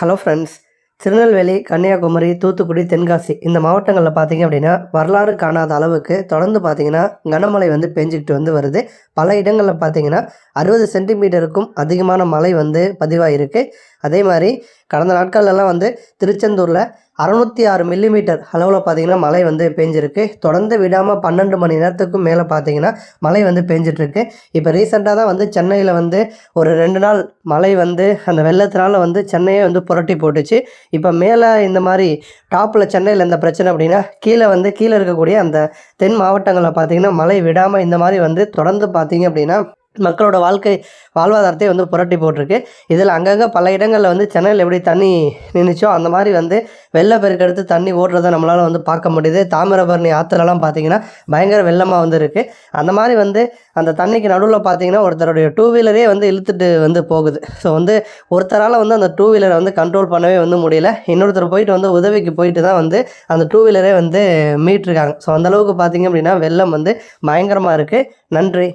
Hello friends. Tirunelveli Kanyakumari Thoothukudi Tenkasi இந்த மாவட்டங்களில் பார்த்தீங்க அப்படின்னா வரலாறு காணாத அளவுக்கு தொடர்ந்து பார்த்தீங்கன்னா கனமழை வந்து பெஞ்சிக்கிட்டு வந்து வருது. பல இடங்களில் பார்த்தீங்கன்னா அறுபது சென்டிமீட்டருக்கும் அதிகமான மழை வந்து பதிவாயிருக்கு. அதே மாதிரி கடந்த நாட்கள்லாம் வந்து திருச்செந்தூரில் அறநூற்றி ஆறு மில்லிமீட்டர் அளவில் பார்த்தீங்கன்னா மழை வந்து பெஞ்சிருக்கு. தொடர்ந்து விடாமல் பன்னெண்டு மணி நேரத்துக்கும் மேலே பார்த்தீங்கன்னா மழை வந்து பெஞ்சிட்ருக்கு. இப்போ ரீசெண்டாக தான் வந்து சென்னையில் வந்து ஒரு ரெண்டு நாள் மழை வந்து அந்த வெள்ளத்தினால வந்து சென்னையே வந்து புரட்டி போட்டுச்சு. இப்போ மேலே இந்த மாதிரி டாப்பில் சென்னையில் இந்த பிரச்சனை அப்படின்னா கீழே வந்து கீழே இருக்கக்கூடிய அந்த தென் மாவட்டங்களில் பார்த்தீங்கன்னா மழை விடாமல் இந்த மாதிரி வந்து தொடர்ந்து பார்த்தீங்க அப்படின்னா மக்களோட வாழ்க்கை வாழ்வாதாரத்தை வந்து புரட்டி போட்டிருக்கு. இதில் அங்கங்கே பல இடங்களில் வந்து சென்னையில் எப்படி தண்ணி நின்றுச்சோ அந்த மாதிரி வந்து வெள்ளப்பெருக்கெடுத்து தண்ணி ஓடுறத நம்மளால் வந்து பார்க்க முடியுது. தாமிரபரணி ஆற்றுலலாம் பார்த்தீங்கன்னா பயங்கர வெள்ளமாக வந்து இருக்குது அந்த மாதிரி வந்து அந்த தண்ணிக்கு நடுவில் பார்த்தீங்கன்னா ஒருத்தருடைய டூ வீலரே வந்து இழுத்துட்டு வந்து போகுது. ஸோ வந்து ஒருத்தரால் வந்து அந்த டூ வீலரை வந்து கண்ட்ரோல் பண்ணவே வந்து முடியல. இன்னொருத்தர் போயிட்டு வந்து உதவிக்கு போயிட்டு தான் வந்து அந்த டூ வீலரே வந்து மீட்டிருக்காங்க. ஸோ அந்தளவுக்கு பார்த்தீங்க அப்படின்னா வெள்ளம் வந்து பயங்கரமாக இருக்குது நன்றி.